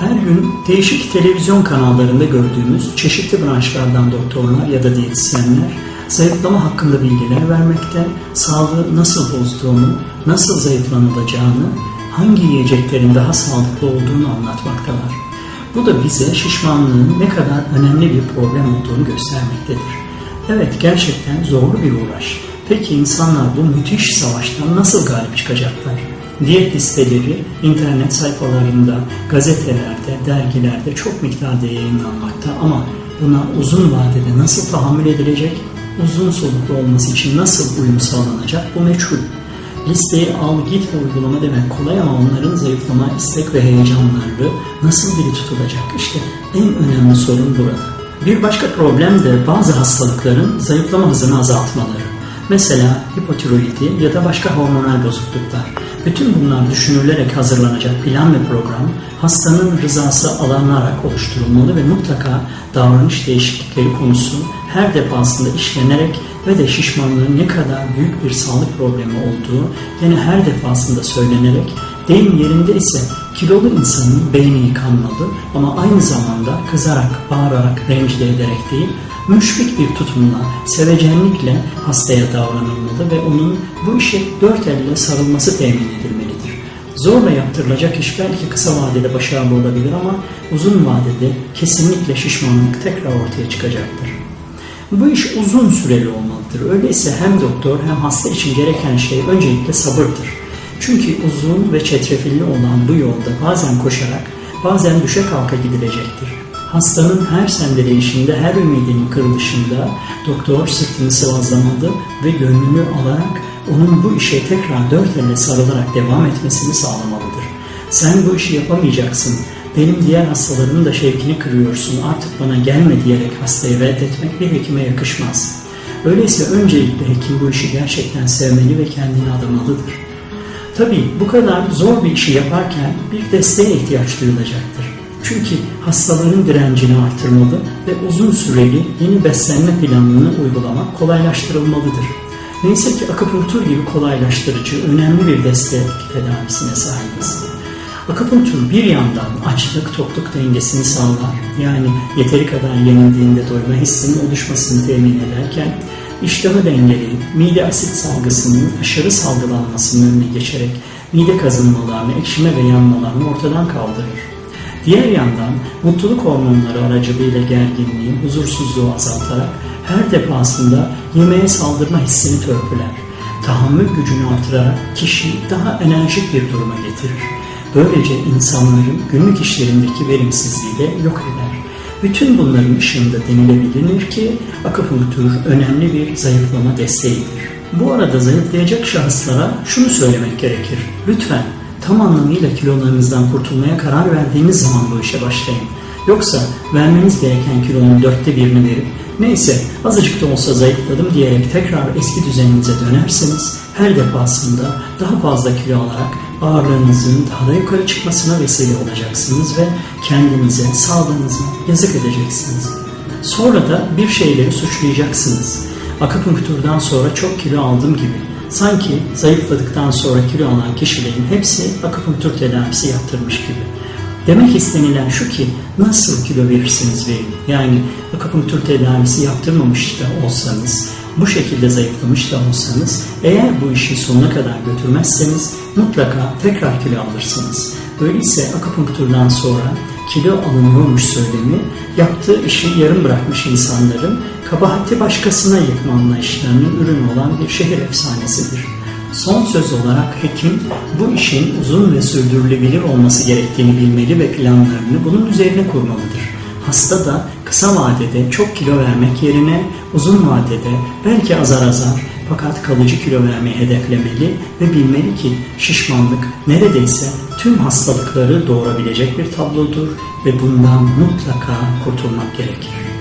Her gün değişik televizyon kanallarında gördüğümüz çeşitli branşlardan doktorlar ya da diyetisyenler zayıflama hakkında bilgiler vermekte, sağlığı nasıl bozduğunu, nasıl zayıflanılacağını, hangi yiyeceklerin daha sağlıklı olduğunu anlatmaktalar. Bu da bize şişmanlığın ne kadar önemli bir problem olduğunu göstermektedir. Evet gerçekten zorlu bir uğraş. Peki insanlar bu müthiş savaştan nasıl galip çıkacaklar? Diyet listeleri internet sayfalarında, gazetelerde, dergilerde çok miktarda yayınlanmakta ama buna uzun vadede nasıl tahammül edilecek, uzun soluklu olması için nasıl uyum sağlanacak bu meçhul. Listeyi al git ve uygulama demek kolay ama onların zayıflama istek ve heyecanları nasıl diri tutulacak? İşte en önemli sorun burada. Bir başka problem de bazı hastalıkların zayıflama hızını azaltmaları. Mesela hipotiroidi ya da başka hormonal bozukluklar. Bütün bunlar düşünülerek hazırlanacak plan ve program hastanın rızası alınarak oluşturulmalı ve mutlaka davranış değişiklikleri konusu her defasında işlenerek ve de şişmanlığın ne kadar büyük bir sağlık problemi olduğu yine her defasında söylenerek deyim yerinde ise kilolu insanın beyni yıkanmalı ama aynı zamanda kızarak, bağırarak, rencide ederek değil, müşfik bir tutumla, sevecenlikle hastaya davranılmalı ve onun bu işe dört elle sarılması temin edilmelidir. Zorla yaptırılacak iş belki kısa vadede başarılı olabilir ama uzun vadede kesinlikle şişmanlık tekrar ortaya çıkacaktır. Bu iş uzun süreli olmalıdır. Öyleyse hem doktor hem hasta için gereken şey öncelikle sabırdır. Çünkü uzun ve çetrefilli olan bu yolda bazen koşarak, bazen düşe kalka gidilecektir. Hastanın her sendeleyişinde, her ümidinin kırılışında doktor sırtını sıvazlamalı ve gönlünü alarak onun bu işe tekrar dört elle sarılarak devam etmesini sağlamalıdır. Sen bu işi yapamayacaksın, benim diğer hastalarımın da şevkini kırıyorsun, artık bana gelme diyerek hastayı reddetmek bir hekime yakışmaz. Öyleyse öncelikle hekim bu işi gerçekten sevmeli ve kendini adamalıdır. Tabii bu kadar zor bir işi yaparken bir desteğe ihtiyaç duyulacaktır. Çünkü hastaların direncini artırmalı ve uzun süreli yeni beslenme planını uygulamak kolaylaştırılmalıdır. Neyse ki akupunktur gibi kolaylaştırıcı, önemli bir destek tedavisine sahibiz. Akupunktur bir yandan açlık tokluk dengesini sağlar. Yani yeteri kadar yenildiğinde doyma hissinin oluşmasını temin ederken iştahı dengeleyip mide asit salgısının aşırı salgılanmasının önüne geçerek mide kazınmalarını, ekşime ve yanmalarını ortadan kaldırır. Diğer yandan mutluluk hormonları aracılığıyla gerginliği, huzursuzluğu azaltarak her defasında yemeğe saldırma hissini törpüler. Tahammül gücünü artırarak kişiyi daha enerjik bir duruma getirir. Böylece insanların günlük işlerindeki verimsizliği de yok eder. Bütün bunların ışığında denilebilir ki akupunktur önemli bir zayıflama desteğidir. Bu arada zayıflayacak şahıslara şunu söylemek gerekir. Lütfen tam anlamıyla kilolarınızdan kurtulmaya karar verdiğiniz zaman bu işe başlayın. Yoksa vermeniz gereken kilonun dörtte birini verip neyse azıcık da olsa zayıfladım diyerek tekrar eski düzeninize dönerseniz her defasında daha fazla kilo alarak ağırlığınızın daha da yukarı çıkmasına vesile olacaksınız ve kendinize, sağlığınıza yazık edeceksiniz. Sonra da bir şeyleri suçlayacaksınız. Akupunkturdan sonra çok kilo aldım gibi. Sanki zayıfladıktan sonra kilo alan kişilerin hepsi akupunktur tedavisi yaptırmış gibi. Demek istenilen şu ki nasıl kilo verirsiniz verin. Yani akupunktur tedavisi yaptırmamış da olsanız, bu şekilde zayıflamış da olsanız, eğer bu işi sonuna kadar götürmezseniz mutlaka tekrar kilo alırsınız. Öyleyse akupunkturdan sonra kilo alınıyormuş söylemi, yaptığı işi yarım bırakmış insanların kabahati başkasına yıkma anlayışlarının ürünü olan bir şehir efsanesidir. Son söz olarak hekim bu işin uzun ve sürdürülebilir olması gerektiğini bilmeli ve planlarını bunun üzerine kurmalıdır. Hasta da kısa vadede çok kilo vermek yerine uzun vadede belki azar azar fakat kalıcı kilo vermeyi hedeflemeli ve bilmeli ki şişmanlık neredeyse tüm hastalıkları doğurabilecek bir tablodur ve bundan mutlaka kurtulmak gerekir.